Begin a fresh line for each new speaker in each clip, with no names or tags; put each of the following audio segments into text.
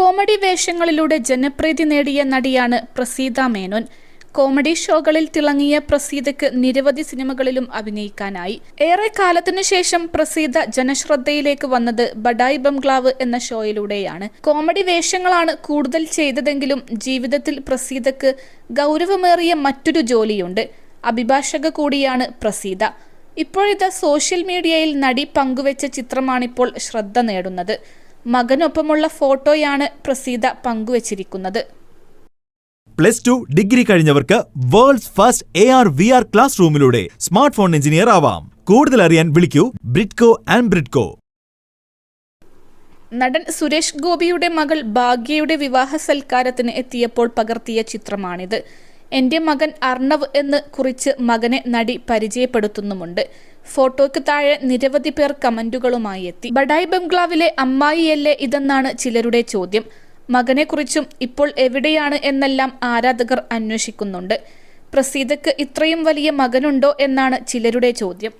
Comedy വേഷങ്ങളിലൂടെ ജനപ്രീതി നേടിയ നടിയാണ് പ്രസീത മേനോൻ. കോമഡി ഷോകളിൽ തിളങ്ങിയ പ്രസീതയ്ക്ക് നിരവധി സിനിമകളിലും അഭിനയിക്കാനായി. ഏറെ കാലത്തിനു ശേഷം പ്രസീത ജനശ്രദ്ധയിലേക്ക് വന്നത് ബഡായി ബംഗ്ലാവ് എന്ന ഷോയിലൂടെയാണ്. കോമഡി വേഷങ്ങളാണ് കൂടുതൽ ചെയ്തതെങ്കിലും ജീവിതത്തിൽ പ്രസീതയ്ക്ക് ഗൗരവമേറിയ മറ്റൊരു ജോലിയുണ്ട്. അഭിഭാഷക കൂടിയാണ് പ്രസീത. ഇപ്പോഴിത് സോഷ്യൽ മീഡിയയിൽ നടി പങ്കുവച്ച ചിത്രമാണിപ്പോൾ ശ്രദ്ധ നേടുന്നത്. മകനൊപ്പമുള്ള ഫോട്ടോയാണ് പ്രസീത പങ്കുവച്ചിരിക്കുന്നത്.
Plus two degree കഴിഞ്ഞവർക്ക് world's first A R V R class റൂമിലൂടെ smart phone engineer ആവാം. കൂടുതൽ അറിയാൻ വിളിക്കൂ ബ്രിഡ്കോ ആൻഡ് ബ്രിഡ്കോ
നടൻ സുരേഷ് ഗോപിയുടെ മകൾ ഭാഗ്യയുടെ വിവാഹ സൽക്കാരത്തിന് എത്തിയപ്പോൾ പകർത്തിയ ചിത്രമാണിത്. എന്റെ മകൻ അർണവ് എന്ന് കുറിച്ച് മകനെ നടി പരിചയപ്പെടുത്തുന്നുമുണ്ട്. ഫോട്ടോയ്ക്ക് താഴെ നിരവധി പേർ കമന്റുകളുമായി എത്തി. ബഡായി ബംഗ്ലാവിലെ അമ്മായിയല്ലേ ഇതെന്നാണ് ചിലരുടെ ചോദ്യം. മകനെക്കുറിച്ചും ഇപ്പോൾ എവിടെയാണ് എന്നെല്ലാം ആരാധകർ അന്വേഷിക്കുന്നുണ്ട്. പ്രസീതയ്ക്ക് ഇത്രയും വലിയ മകനുണ്ടോ എന്നാണ് ചിലരുടെ ചോദ്യം.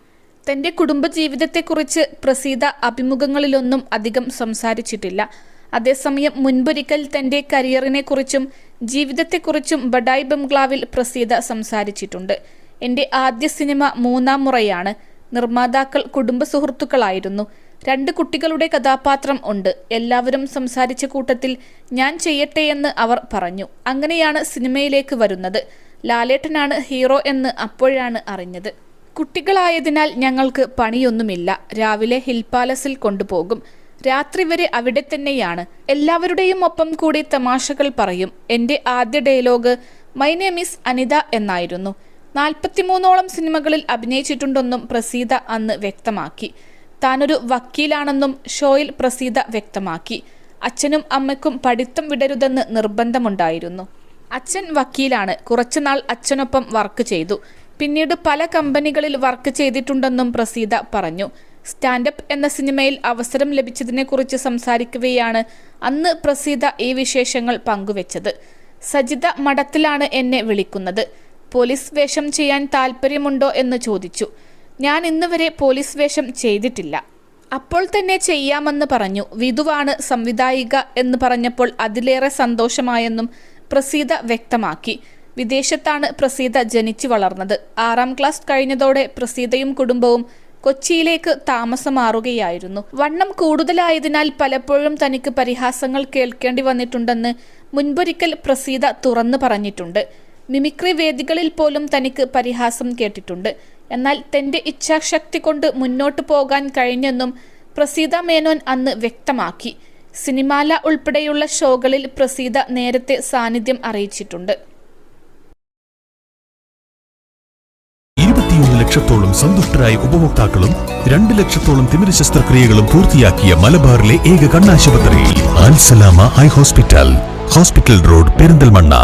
തന്റെ കുടുംബജീവിതത്തെക്കുറിച്ച് പ്രസീത അഭിമുഖങ്ങളിലൊന്നും അധികം സംസാരിച്ചിട്ടില്ല. അതേസമയം മുൻപൊരിക്കൽ തന്റെ കരിയറിനെക്കുറിച്ചും ജീവിതത്തെക്കുറിച്ചും ബഡായി ബംഗ്ലാവിൽ പ്രസീത സംസാരിച്ചിട്ടുണ്ട്. എന്റെ ആദ്യ സിനിമ മൂന്നാം മുറയാണ്. നിർമ്മാതാക്കൾ കുടുംബ സുഹൃത്തുക്കളായിരുന്നു. രണ്ട് കുട്ടികളുടെ കഥാപാത്രം ഉണ്ട്. എല്ലാവരും സംസാരിച്ച കൂട്ടത്തിൽ ഞാൻ ചെയ്യട്ടെ എന്ന് അവർ പറഞ്ഞു. അങ്ങനെയാണ് സിനിമയിലേക്ക് വരുന്നത്. ലാലേട്ടനാണ് ഹീറോ എന്ന് അപ്പോഴാണ് അറിഞ്ഞത്. കുട്ടികളായതിനാൽ ഞങ്ങൾക്ക് പണിയൊന്നുമില്ല. രാവിലെ ഹിൽ പാലസിൽ കൊണ്ടുപോകും. രാത്രി വരെ അവിടെ തന്നെയാണ്. എല്ലാവരുടെയും ഒപ്പം കൂടി തമാശകൾ പറയും. എന്റെ ആദ്യ dialogue my name is Anitha എന്നായിരുന്നു. നാൽപ്പത്തിമൂന്നോളം സിനിമകളിൽ അഭിനയിച്ചിട്ടുണ്ടെന്നും പ്രസീത അന്ന് വ്യക്തമാക്കി. താനൊരു വക്കീലാണെന്നും ഷോയിൽ പ്രസീത വ്യക്തമാക്കി. അച്ഛനും അമ്മയ്ക്കും പഠിത്തം വിടരുതെന്ന് നിർബന്ധമുണ്ടായിരുന്നു. അച്ഛൻ വക്കീലാണ്. കുറച്ചുനാൾ അച്ഛനൊപ്പം വർക്ക് ചെയ്തു. പിന്നീട് പല കമ്പനികളിൽ വർക്ക് ചെയ്തിട്ടുണ്ടെന്നും പ്രസീത പറഞ്ഞു. സ്റ്റാൻഡപ്പ് എന്ന സിനിമയിൽ അവസരം ലഭിച്ചതിനെക്കുറിച്ച് സംസാരിക്കവെയാണ് അന്ന് പ്രസീത ഈ വിശേഷങ്ങൾ പങ്കുവച്ചത്. സജിത മഠത്തിലാണ് എന്നെ വിളിക്കുന്നത്. പോലീസ് വേഷം ചെയ്യാൻ താല്പര്യമുണ്ടോ എന്ന് ചോദിച്ചു. ഞാൻ ഇന്ന് വരെ പോലീസ് വേഷം ചെയ്തിട്ടില്ല. അപ്പോൾ തന്നെ ചെയ്യാമെന്ന് പറഞ്ഞു. വിധുവാണ് സംവിധായിക എന്ന് പറഞ്ഞപ്പോൾ അതിലേറെ സന്തോഷമായെന്നും പ്രസീത വ്യക്തമാക്കി. വിദേശത്താണ് പ്രസീത ജനിച്ചു വളർന്നത്. ആറാം ക്ലാസ് കഴിഞ്ഞതോടെ പ്രസീതയും കുടുംബവും കൊച്ചിയിലേക്ക് താമസം മാറുകയായിരുന്നു വണ്ണം കൂടുതലായതിനാൽ പലപ്പോഴും തനിക്ക് പരിഹാസങ്ങൾ കേൾക്കേണ്ടി വന്നിട്ടുണ്ടെന്ന് മുൻപൊരിക്കൽ പ്രസീത തുറന്നു പറഞ്ഞിട്ടുണ്ട്. മിമിക്രി വേദികളിൽ പോലും തനിക്ക് പരിഹാസം കേട്ടിട്ടുണ്ട്. എന്നാൽ തന്റെ ഇച്ഛാശക്തി കൊണ്ട് മുന്നോട്ടു പോകാൻ കഴിഞ്ഞെന്നും പ്രസീത മേനോൻ അന്ന് വ്യക്തമാക്കി. സിനിമാല ഉൾപ്പെടെയുള്ള ഷോകളിൽ പ്രസീത നേരത്തെ സാന്നിധ്യം അറിയിച്ചിട്ടുണ്ട്.
ലക്ഷത്തോളം സന്തുഷ്ടരായ ഉപഭോക്താക്കളും രണ്ട് ലക്ഷത്തോളം തിമിര ശസ്ത്രക്രിയകളും പൂർത്തിയാക്കിയ മലബാറിലെ ഏക കണ്ണാശുപത്രി Alsalama eye hospital hospital road Perinthalmanna.